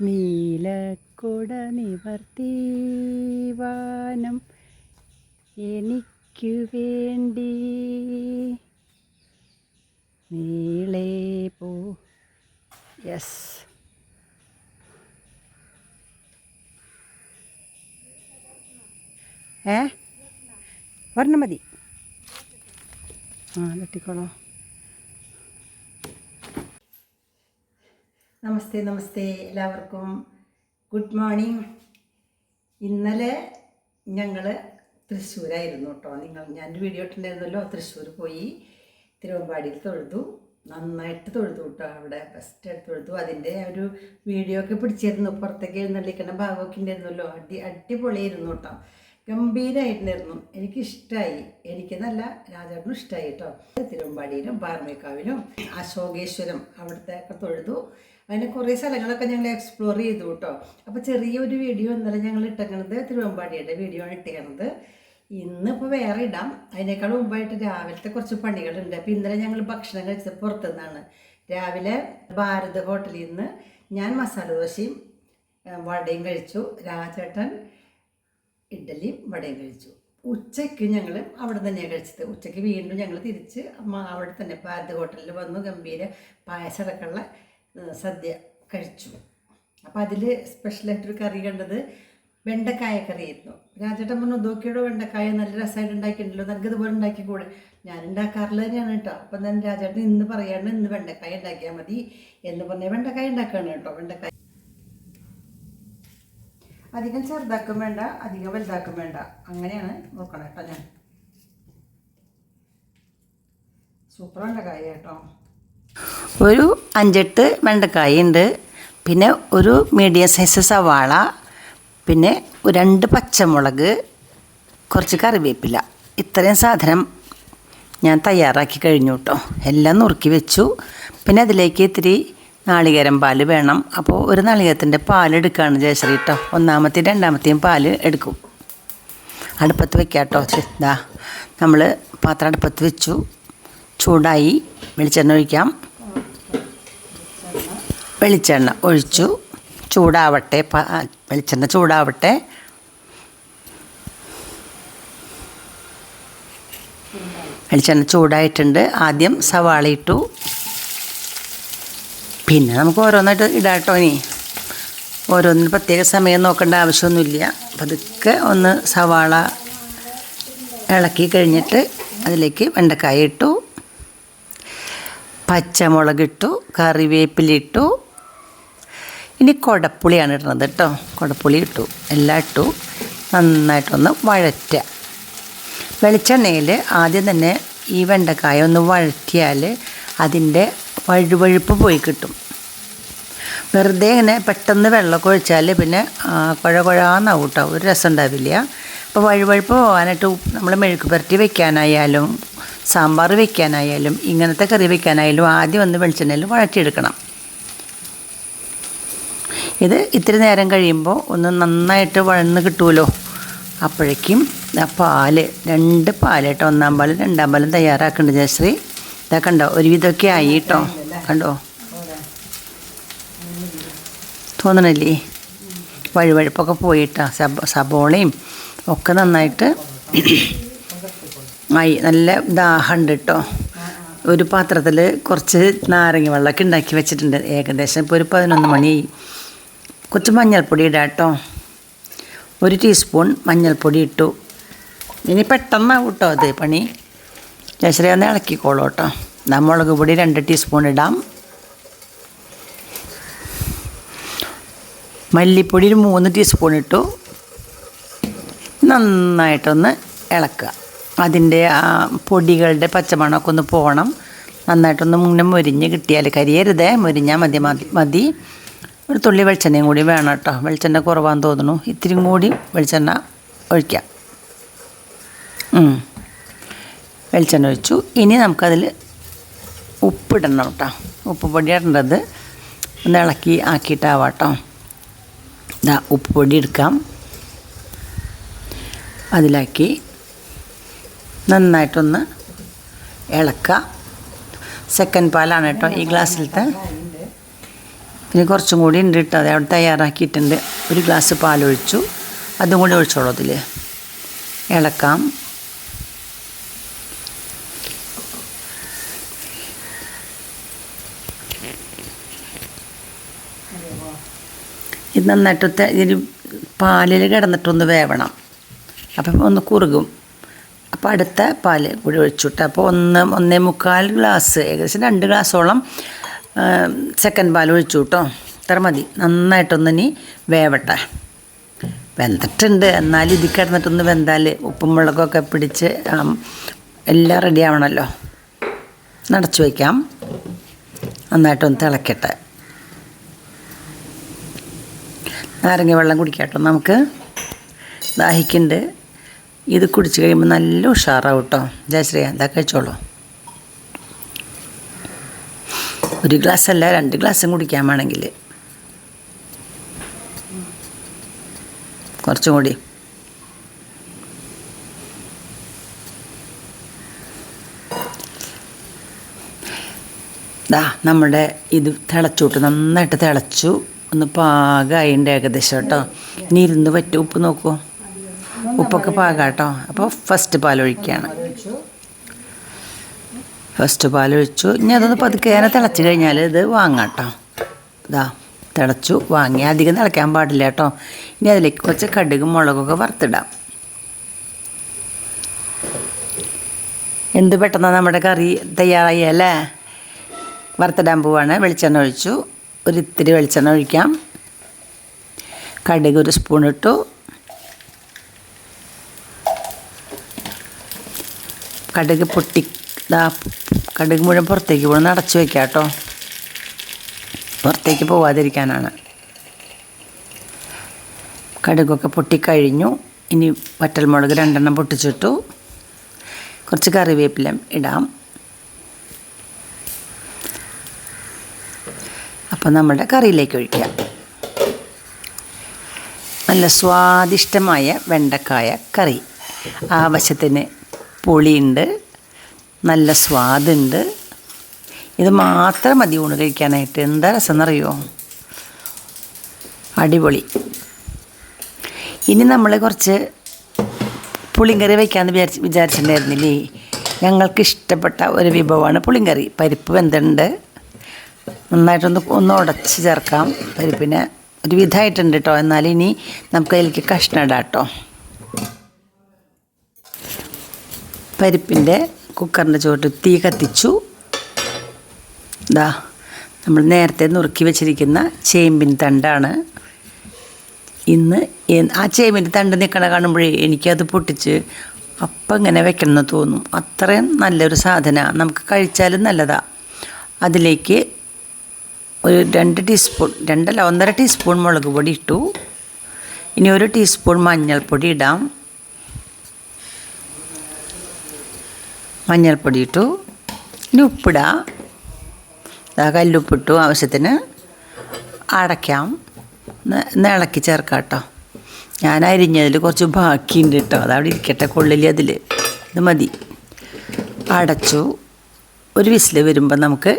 നീലക്കുട നിവർത്തിവാനം എനിക്കു വേണ്ടി നീളേ പോ. യെസ് ഏ? ഒരെണ്ണം മതി. ആ വെട്ടിക്കോളോ. നമസ്തേ നമസ്തേ എല്ലാവർക്കും. ഗുഡ് മോർണിംഗ് ഇന്നലെ ഞങ്ങൾ തൃശ്ശൂരായിരുന്നു കേട്ടോ നിങ്ങൾ ഞാൻ വീഡിയോ ഇട്ടിട്ടുണ്ടായിരുന്നല്ലോ തൃശ്ശൂർ പോയി. തിരുവമ്പാടിയിൽ തൊഴുതു. നന്നായിട്ട് തൊഴുതു കേട്ടോ അവിടെ ബെസ്റ്റായിട്ട് തൊഴുതു. അതിന്റെ ഒരു വീഡിയോ ഒക്കെ പിടിച്ചിരുന്നു. പുറത്തേക്ക് എഴുന്നള്ളിക്കുന്ന ഭാഗമൊക്കെ ഉണ്ടായിരുന്നല്ലോ. അടി അടിപൊളിയായിരുന്നു കേട്ടോ ഗംഭീരമായിട്ടുണ്ടായിരുന്നു എനിക്കിഷ്ടമായി എനിക്ക് നല്ല രാജാവിനും ഇഷ്ടമായി കേട്ടോ തിരുവമ്പാടിയിലും പാർമേക്കാവിലും അശോകേശ്വരം അവിടുത്തെ ഒക്കെ തൊഴുതു. അങ്ങനെ കുറേ സ്ഥലങ്ങളൊക്കെ ഞങ്ങൾ എക്സ്പ്ലോർ ചെയ്തു കേട്ടോ. അപ്പോൾ ചെറിയൊരു വീഡിയോ ഇന്നലെ ഞങ്ങൾ ഇട്ടേക്കണത് തിരുവമ്പാടിയുടെ വീഡിയോ ആണ് ഇട്ടേക്കണത്. ഇന്നിപ്പോൾ വേറെ ഇടാം. അതിനേക്കാൾ മുമ്പായിട്ട് രാവിലത്തെ കുറച്ച് പണികളുണ്ട്. അപ്പോൾ ഇന്നലെ ഞങ്ങൾ ഭക്ഷണം കഴിച്ചത് പുറത്തുനിന്നാണ്. രാവിലെ ഭാരത് ഹോട്ടലിൽ നിന്ന് ഞാൻ മസാല ദോശയും വടയും കഴിച്ചു. രാജേട്ടൻ ഇഡ്ഡലിയും വടയും കഴിച്ചു. ഉച്ചയ്ക്ക് ഞങ്ങൾ അവിടെ തന്നെയാണ് കഴിച്ചത്. ഉച്ചയ്ക്ക് വീണ്ടും ഞങ്ങൾ തിരിച്ച് അവിടെ തന്നെ ഭാരത് ഹോട്ടലിൽ വന്നു. ഗംഭീര പായസമടക്കമുള്ള ഏഹ്, സദ്യ കഴിച്ചു. അപ്പോൾ അതിൽ സ്പെഷ്യലായിട്ടൊരു കറി കണ്ടത് വെണ്ടക്കായ കറി ആയിരുന്നു രാജേട്ടൻ പറഞ്ഞു നോക്കിയോടോ വെണ്ടക്കായ നല്ല രസമായിട്ട് ഉണ്ടാക്കിയിട്ടുണ്ടല്ലോ നമുക്ക് ഇതുപോലെ ഉണ്ടാക്കി കൂടെ ഞാൻ ഉണ്ടാക്കാറില്ല തന്നെയാണ് കേട്ടോ അപ്പം ഞാൻ രാജേട്ടൻ ഇന്ന് പറയാണ് ഇന്ന് വെണ്ടക്കായ ഉണ്ടാക്കിയാൽ മതി എന്ന് പറഞ്ഞാൽ വെണ്ടക്കായ ഉണ്ടാക്കുകയാണ് കേട്ടോ വെണ്ടക്കായ. അധികം ചെറുതാക്കും വേണ്ട അധികം വലുതാക്കും വേണ്ട. അങ്ങനെയാണ് നോക്കണം കേട്ടോ ഞാൻ. സൂപ്പർ വെണ്ടക്കായ കേട്ടോ ഒരു അഞ്ചെട്ട് വെണ്ടക്കായ ഉണ്ട് പിന്നെ ഒരു മീഡിയം സൈസ് സവാള. പിന്നെ രണ്ട് പച്ചമുളക്. കുറച്ച് കറിവേപ്പില. ഇത്രയും സാധനം ഞാൻ തയ്യാറാക്കി കഴിഞ്ഞു കേട്ടോ എല്ലാം നുറുക്കി വെച്ചു. പിന്നെ അതിലേക്ക് ഇത്തിരി നാളികേരം പാൽ വേണം. അപ്പോൾ ഒരു നാളികേരത്തിന്റെ പാൽ എടുക്കുകയാണ് ജയശ്രീ കേട്ടോ ഒന്നാമത്തെയും രണ്ടാമത്തെയും പാൽ എടുക്കും. അടുപ്പത്ത് വെക്കാം കേട്ടോ ഇതാ നമ്മൾ പാത്രം അടുപ്പത്ത് വെച്ചു. ചൂടായി വെളിച്ചെണ്ണ ഒഴിക്കാം. വെളിച്ചെണ്ണ ഒഴിച്ചു. ചൂടാവട്ടെ വെളിച്ചെണ്ണ ചൂടാവട്ടെ. വെളിച്ചെണ്ണ ചൂടായിട്ടുണ്ട്. ആദ്യം സവാള ഇട്ടു. പിന്നെ നമുക്ക് ഓരോന്നായിട്ട് ഇടാട്ടോ ഇനി. ഓരോന്നിന് പ്രത്യേക സമയം നോക്കേണ്ട ആവശ്യമൊന്നുമില്ല. പതുക്കെ ഒന്ന് സവാള ഇളക്കി കഴിഞ്ഞിട്ട് അതിലേക്ക് വെണ്ടക്കായ ഇട്ടു. പച്ചമുളക് ഇട്ടു. കറിവേപ്പില ഇട്ടു. ഇനി കുടപ്പുളിയാണ് ഇടുന്നത് കേട്ടോ. കുടപ്പുളി ഇട്ടു. എല്ലാം ഇട്ടു. നന്നായിട്ടൊന്ന് വഴറ്റുക. വെളിച്ചെണ്ണയിൽ ആദ്യം തന്നെ ഈ വെണ്ടക്കായ ഒന്ന് വഴറ്റിയാൽ അതിന്റെ വഴുവഴുപ്പ് പോയി കിട്ടും. വെറുതെ ഇങ്ങനെ പെട്ടെന്ന് വെള്ളമൊക്കെ ഒഴിച്ചാൽ പിന്നെ കുഴ കുഴാന്നാവും കേട്ടോ. ഒരു രസം ഉണ്ടാവില്ല. അപ്പോൾ വഴുവഴുപ്പ് പോകാനായിട്ട് നമ്മൾ മെഴുക്ക് പുരട്ടി വെക്കാനായാലും സാമ്പാർ വെക്കാനായാലും ഇങ്ങനത്തെ കറി വെക്കാനായാലും ആദ്യം ഒന്ന് വെളിച്ചെണ്ണയിൽ വഴറ്റിയെടുക്കണം. ഇത് ഇത്തിരി നേരം കഴിയുമ്പോൾ ഒന്ന് നന്നായിട്ട് വഴന്ന് കിട്ടുമല്ലോ അപ്പോഴേക്കും ആ പാൽ രണ്ട് പാൽ കേട്ടോ ഒന്നാം പാലും രണ്ടാം പാലും തയ്യാറാക്കുന്നുണ്ട് ജയശ്രീ. ഇതാ കണ്ടോ ഒരുവിധമൊക്കെ ആയി കേട്ടോ കണ്ടോ? തോന്നണില്ലേ? വഴുവഴുപ്പൊക്കെ പോയിട്ടാ. സബ സബോളയും ഒക്കെ നന്നായിട്ട് ആയി. നല്ല ദാഹമുണ്ട് കേട്ടോ ഒരു പാത്രത്തിൽ കുറച്ച് നാരങ്ങ വെള്ളമൊക്കെ ഉണ്ടാക്കി വെച്ചിട്ടുണ്ട്. ഏകദേശം ഇപ്പോൾ ഒരു പതിനൊന്ന് മണിയായി. കുറച്ച് മഞ്ഞൾപ്പൊടി ഇടാം കേട്ടോ. ഒരു ടീസ്പൂൺ മഞ്ഞൾപ്പൊടി ഇട്ടു. ഇനി പെട്ടെന്നാവും കേട്ടോ അത് പണി. ശരി ഒന്ന് ഇളക്കിക്കോളൂ കേട്ടോ. എന്നാ മുളക് പൊടി രണ്ട് ടീസ്പൂൺ ഇടാം. മല്ലിപ്പൊടി ഒരു മൂന്ന് ടീസ്പൂൺ ഇട്ടു. നന്നായിട്ടൊന്ന് ഇളക്കുക. അതിന്റെ ആ പൊടികളുടെ പച്ചമണമൊക്കെ ഒന്ന് പോകണം. നന്നായിട്ടൊന്ന് മുന്നേ മുരിഞ്ഞ് കിട്ടിയാൽ കരിയരുതേ. മുരിഞ്ഞാൽ മതി മതി മതി. ഒരു തുള്ളി വെളിച്ചെണ്ണയും കൂടി വേണം കേട്ടോ. വെളിച്ചെണ്ണ കുറവാന്ന് തോന്നുന്നു. ഇത്തിരിയും കൂടി വെളിച്ചെണ്ണ ഒഴിക്കാം. വെളിച്ചെണ്ണ ഒഴിച്ചു. ഇനി നമുക്കതിൽ ഉപ്പിടണം കേട്ടോ. ഉപ്പ് പൊടി ഇടേണ്ടത് ഒന്ന് ഇളക്കി ആക്കിയിട്ടാവാം കേട്ടോ. ഇതാ ഉപ്പ് പൊടി എടുക്കാം. അതിലാക്കി നന്നായിട്ടൊന്ന് ഇളക്കുക. സെക്കൻഡ് പാലാണ് കേട്ടോ ഈ ഗ്ലാസ്സിലത്തെ ഇനി കുറച്ചും കൂടി ഉണ്ട് കേട്ടോ. അത് അവിടെ തയ്യാറാക്കിയിട്ടുണ്ട്. ഒരു ഗ്ലാസ് പാലൊഴിച്ചു. അതും കൂടി ഒഴിച്ചോളൂ അതിൽ ഇളക്കാം. ഇത് നന്നായിട്ട് ഇതിന് പാലിൽ കിടന്നിട്ടൊന്ന് വേവണം. അപ്പം ഒന്ന് കുറുകും. അപ്പോൾ അടുത്ത പാൽ കൂടി ഒഴിച്ചുവിട്ട് അപ്പോൾ ഒന്ന് ഒന്നേ മുക്കാൽ ഗ്ലാസ്. ഏകദേശം രണ്ട് ഗ്ലാസോളം സെക്കൻഡ് പാൽ ഒഴിച്ചു കേട്ടോ ഇത്ര മതി. നന്നായിട്ടൊന്ന് ഇനി വേവട്ടെ. വെന്തിട്ടുണ്ട്. എന്നാലും ഇതിൽ കിടന്നിട്ടൊന്ന് വെന്താൽ ഉപ്പും മുളകൊക്കെ പിടിച്ച് എല്ലാം റെഡി ആവണമല്ലോ നടച്ചു വയ്ക്കാം. നന്നായിട്ടൊന്ന് തിളക്കട്ടെ. നാരങ്ങ വെള്ളം കുടിക്കാട്ടോ നമുക്ക്. ദാഹിക്കുന്നുണ്ട് ഇത് കുടിച്ച് കഴിയുമ്പോൾ നല്ല ഉഷാറാവും കേട്ടോ ജയശ്രീ എന്താ കഴിച്ചോളൂ? ഒരു ഗ്ലാസ് അല്ല രണ്ട് ഗ്ലാസ്സും കുടിക്കാൻ വേണമെങ്കിൽ. കുറച്ചും കൂടി. ദാ നമ്മുടെ ഇത് തിളച്ചു വിട്ടു നന്നായിട്ട് തിളച്ചു. ഒന്ന് പാകമായിണ്ട് ഏകദേശം കേട്ടോ. ഇനി ഇരുന്ന് പറ്റും ഉപ്പ് നോക്കൂ. ഉപ്പൊക്കെ പാകാം കേട്ടോ അപ്പോൾ ഫസ്റ്റ് പാലൊഴിക്കുകയാണ് ഫസ്റ്റ് പാൽ ഒഴിച്ചു. ഇനി അതൊന്ന് പതുക്കെ ഞാൻ തിളച്ച് കഴിഞ്ഞാൽ ഇത് വാങ്ങാം കേട്ടോ ഇതാ തിളച്ചു. വാങ്ങി അധികം തിളയ്ക്കാൻ പാടില്ല കേട്ടോ ഇനി അതിലേക്ക് കുറച്ച് കടുകും മുളകൊക്കെ വറുത്തിടാം. എന്ത് പെട്ടെന്ന് നമ്മുടെ കറി തയ്യാറായി അല്ലേ? വറുത്തിടാൻ പോവാണ്. വെളിച്ചെണ്ണ ഒഴിച്ചു. ഒരു ഇത്തിരി വെളിച്ചെണ്ണ ഒഴിക്കാം. കടുക് ഒരു സ്പൂൺ ഇട്ടു. കടുക് പൊട്ടി ദാ കടുക് മുഴുവൻ പുറത്തേക്ക് പോകണം അടച്ചു വയ്ക്കാം കേട്ടോ പുറത്തേക്ക് പോവാതിരിക്കാനാണ്. കടുകൊക്കെ പൊട്ടിക്കഴിഞ്ഞു. ഇനി വറ്റൽമുളക് രണ്ടെണ്ണം പൊട്ടിച്ചിട്ടു. കുറച്ച് കറിവേപ്പില ഇടാം. അപ്പോൾ നമ്മുടെ കറിയിലേക്ക് ഒഴിക്കാം. നല്ല സ്വാദിഷ്ടമായ വെണ്ടക്കായ കറി. ആവശ്യത്തിന് പുളിയുണ്ട്. നല്ല സ്വാദുണ്ട്. ഇത് മാത്രം മതി ഊണ് കഴിക്കാനായിട്ട്. എന്താ രസം എന്നറിയോ അടിപൊളി. ഇനി നമ്മൾ കുറച്ച് പുളിങ്കറി വയ്ക്കാമെന്ന് വിചാരിച്ച് വിചാരിച്ചിട്ടുണ്ടായിരുന്നില്ലേ? ഞങ്ങൾക്ക് ഇഷ്ടപ്പെട്ട ഒരു വിഭവമാണ് പുളിങ്കറി. പരിപ്പ് വെന്തുണ്ട്. നന്നായിട്ടൊന്ന് ഒന്ന് ഉടച്ച് ചേർക്കാം. പരിപ്പിന് ഒരു വിധമായിട്ടുണ്ട് കേട്ടോ എന്നാൽ ഇനി നമുക്ക് അതിലേക്ക് കഷ്ണം ഇടാം കേട്ടോ പരിപ്പിന്റെ കുക്കറിന്റെ ചുവട്ട് തീ കത്തിച്ചു. ഇതാ നമ്മൾ നേരത്തെ നുറുക്കി വെച്ചിരിക്കുന്ന ചേമ്പിൻ തണ്ടാണ്. ഇന്ന് ആ ചേമ്പിന്റെ തണ്ട് നിൽക്കണ കാണുമ്പോഴേ എനിക്കത് പൊട്ടിച്ച് അപ്പം ഇങ്ങനെ വെക്കണമെന്ന് തോന്നും. അത്രയും നല്ലൊരു സാധനമാണ് നമുക്ക് കഴിച്ചാലും നല്ലതാണ് അതിലേക്ക് ഒരു രണ്ട് ടീസ്പൂൺ രണ്ടല്ല ഒന്നര ടീസ്പൂൺ മുളക് പൊടി ഇട്ടു. ഇനി ഒരു ടീസ്പൂൺ മഞ്ഞൾപ്പൊടി ഇടാം. മഞ്ഞൾപ്പൊടി ഇട്ടു ഇനി ഉപ്പിടാം. കല്ലുപ്പിട്ടു ആവശ്യത്തിന്. അടയ്ക്കാം. ഒന്ന് ഇളക്കി ചേർക്കാം കേട്ടോ ഞാൻ അരിഞ്ഞതിൽ കുറച്ച് ബാക്കിയുണ്ട് കേട്ടോ. അതവിടെ ഇരിക്കട്ടെ കൊള്ളില്ല അതിൽ ഇത് മതി. അടച്ചു. ഒരു വിസിൽ വരുമ്പോൾ നമുക്ക്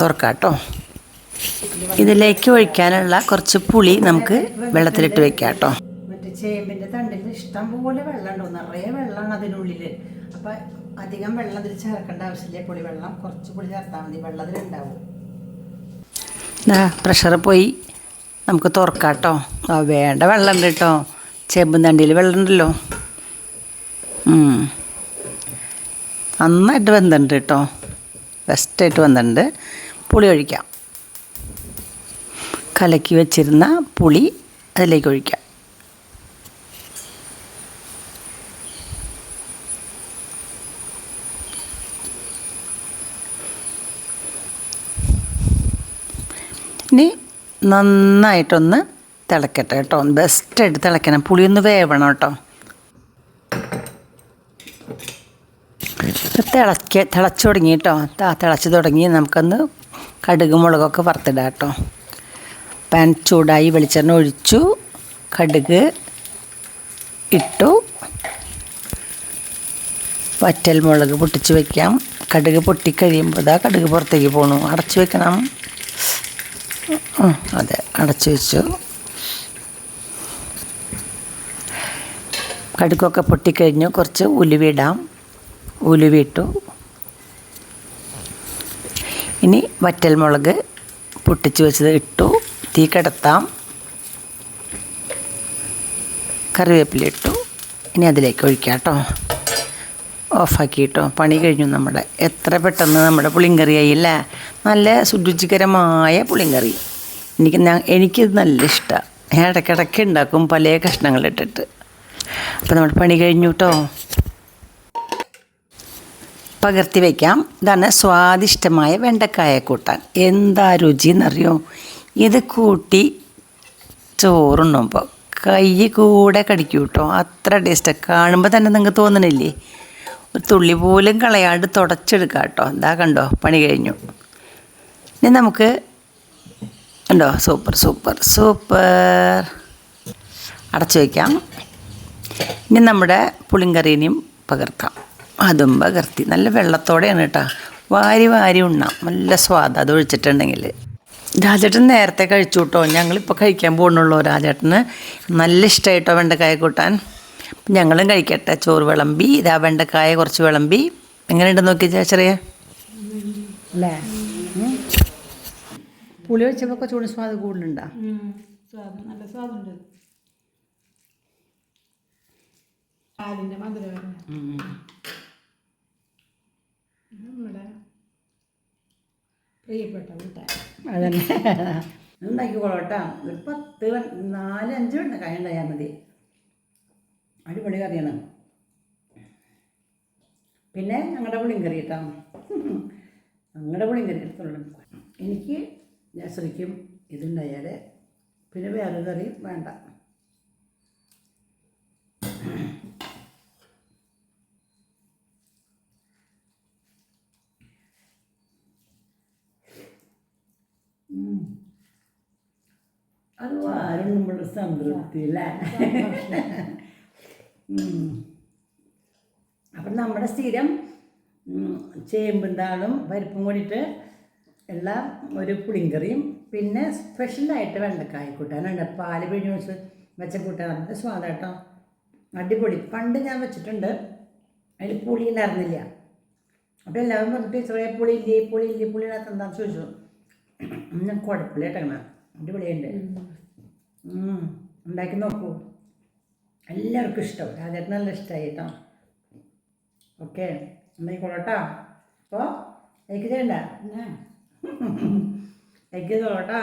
തുറക്കാം കേട്ടോ. ഇതിലേക്ക് ഒഴിക്കാനുള്ള കുറച്ച് പുളി നമുക്ക് വെള്ളത്തിലിട്ട് വെക്കാം കേട്ടോ. മറ്റേ ചേമ്പിന്റെ തണ്ടിൽ ഇഷ്ടം പോലെ വെള്ളം ഉണ്ടോ നിറയെ വെള്ളമാണ് അതിനുള്ളിൽ അപ്പം അധികം വെള്ളം അതിൽ ചേർക്കേണ്ട ആവശ്യമില്ല. പുളി വെള്ളം കുറച്ച് പുളി ചേർത്താൽ മതി. വെള്ളത്തിലുണ്ടാവും. പ്രഷർ പോയി. നമുക്ക് തുറക്കാം കേട്ടോ ആ വേണ്ട വെള്ളം ഉണ്ട് കേട്ടോ. ചേമ്പും തണ്ടിയിൽ വെള്ളം ഉണ്ടല്ലോ. നന്നായിട്ട് വെന്തുണ്ട് കേട്ടോ. ബെസ്റ്റായിട്ട് വെന്തുണ്ട്. പുളി ഒഴിക്കാം. കലക്കി വെച്ചിരുന്ന പുളി അതിലേക്ക് ഒഴിക്കാം. ഇനി നന്നായിട്ടൊന്ന് തിളക്കട്ടെ കേട്ടോ. ബെസ്റ്റായിട്ട് തിളക്കണം. പുളി ഒന്ന് വേവണം കേട്ടോ. തിളക്ക തിളച്ച് തുടങ്ങി കേട്ടോ. തിളച്ച് തുടങ്ങി. നമുക്കൊന്ന് കടുക് മുളകൊക്കെ വറുത്തിടാം കേട്ടോ. പാൻ ചൂടായി വെളിച്ചെണ്ണ ഒഴിച്ചു. കടുക് ഇട്ടു. വറ്റൽ മുളക് പൊട്ടിച്ച് വയ്ക്കാം കടുക് പൊട്ടിക്കഴിയുമ്പോൾ കടുക് പുറത്തേക്ക് പോകണു അടച്ചു വെക്കണം. അതെ അടച്ചു വെച്ചു. കടുക്കൊക്കെ പൊട്ടിക്കഴിഞ്ഞു. കുറച്ച് ഉലുവിടാം. ഉലുവിട്ടു. ഇനി വറ്റൽമുളക് പൊട്ടിച്ച് വെച്ചത് ഇട്ടു. തീ കിടത്താം. കറിവേപ്പില ഇട്ടു. ഇനി അതിലേക്ക് ഒഴിക്കാം കേട്ടോ. ഓഫാക്കി കേട്ടോ പണി കഴിഞ്ഞു നമ്മുടെ. എത്ര പെട്ടെന്ന് നമ്മുടെ പുളിങ്കറി അല്ലേ നല്ല സുരുചികരമായ പുളിങ്കറി. എനിക്ക് എനിക്കിത് നല്ല ഇഷ്ടമാണ് ഞാൻ ഇടയ്ക്കിടയ്ക്ക് ഉണ്ടാക്കും പല കഷ്ണങ്ങളിട്ടിട്ട്. അപ്പോൾ നമ്മുടെ പണി കഴിഞ്ഞു കേട്ടോ പകർത്തി വയ്ക്കാം ഇതാണ് സ്വാദിഷ്ടമായ വെണ്ടക്കായ കൂട്ടാൻ. എന്താ രുചി എന്നറിയോ? ഇത് കൂട്ടി ചോറുണ്ണുമ്പോൾ കൈ കൂടെ കടിക്കും കേട്ടോ അത്ര ടേസ്റ്റ്. കാണുമ്പോൾ തന്നെ നിങ്ങൾക്ക് തോന്നണില്ലേ? ഒരു തുള്ളി പോലും കളയാണ്ട് തുടച്ചെടുക്കാം കേട്ടോ എന്താ കണ്ടോ പണി കഴിഞ്ഞു. ഇനി നമുക്ക് ഉണ്ടോ സൂപ്പർ സൂപ്പർ സൂപ്പർ. അടച്ചു വയ്ക്കാം ഇനി നമ്മുടെ പുളിങ്കറീനെയും പകർത്താം. അതും പകർത്തി. നല്ല വെള്ളത്തോടെയാണ് കേട്ടോ. വാരി വാരി ഉണ്ണാം. നല്ല സ്വാദ് അത് ഒഴിച്ചിട്ടുണ്ടെങ്കിൽ. രാജേട്ടൻ നേരത്തെ കഴിച്ചു കേട്ടോ. ഞങ്ങളിപ്പോൾ കഴിക്കാൻ പോകുന്നുള്ളൂ രാജേട്ടന്. നല്ല ഇഷ്ടമായിട്ടോ വെണ്ടക്കായ കൂട്ടാൻ. ഞങ്ങളും കഴിക്കട്ടെ. ചോറ് വിളമ്പി ഇതാ വെണ്ടക്കായ കുറച്ച് വിളമ്പി. എങ്ങനെ എങ്ങനെയുണ്ട് നോക്കി ചേച്ചറിയ അല്ലേ? പുളി വെച്ചപ്പോൾ ചൂട് സ്വാദ് കൂടുതലുണ്ടോ? സ്വാദ് നല്ല സ്വാദുണ്ട്. പാലിന്റെ മധുരം നമ്മുടെ പ്രിയപ്പെട്ട കൂട്ടുകാരൻ അതന്നെ. ഉണ്ടാക്കിക്കോളാം കേട്ടോ. ഒരു പത്ത് നാലഞ്ച് നാല് അഞ്ച് വെണ്ടക്കായ ഉണ്ടായാൽ മതി. അടിപൊളി കറിയാണ് പിന്നെ ഞങ്ങളുടെ പുളിയും കറി കേട്ടോ. ഞങ്ങളുടെ പുളിയും കറി എടുത്തോളൂ. എനിക്ക് ശരിക്കും ഇതുണ്ടായാൽ പിന്നെ വേറെ കറി വേണ്ട. അത് ആരും നമ്മുടെ സംതൃപ്തി അല്ലേ. അപ്പം നമ്മുടെ സ്ഥിരം ചേമ്പ് ചേമ്പും താളും പരിപ്പും കൂടിയിട്ട് എല്ലാം ഒരു പുളിങ്കറിയും പിന്നെ സ്പെഷ്യലായിട്ട് വെണ്ടക്കായ കൂട്ടാനുണ്ട്. പാൽ പിഴിഞ്ഞ് വെച്ച് വെച്ച കൂട്ടാൻ. നല്ല സ്വാദാട്ടോ അടിപൊളി. പണ്ട് ഞാൻ വെച്ചിട്ടുണ്ട്. അതിൽ പുളി ഉണ്ടായിരുന്നില്ല. അപ്പോൾ എല്ലാവരും പറഞ്ഞു ടീച്ചറെ പുളി ഇല്ലേ പുളി ഇല്ലേ പുളി ഇടാത്ത എന്താണെന്ന് ചോദിച്ചു. ഞാൻ കുഴപ്പമില്ല കേട്ടോ അടിപൊളിയുണ്ട് ഉണ്ടാക്കി നോക്കൂ. എല്ലാവർക്കും ഇഷ്ടം. രാജേട്ടന് നല്ല ഇഷ്ടമായി കേട്ടോ ഓക്കെ കൊള്ളട്ടോ? അപ്പോൾ എനിക്ക് ചെയ്യണ്ട? എനിക്ക് ചെയ്തോളട്ടോ.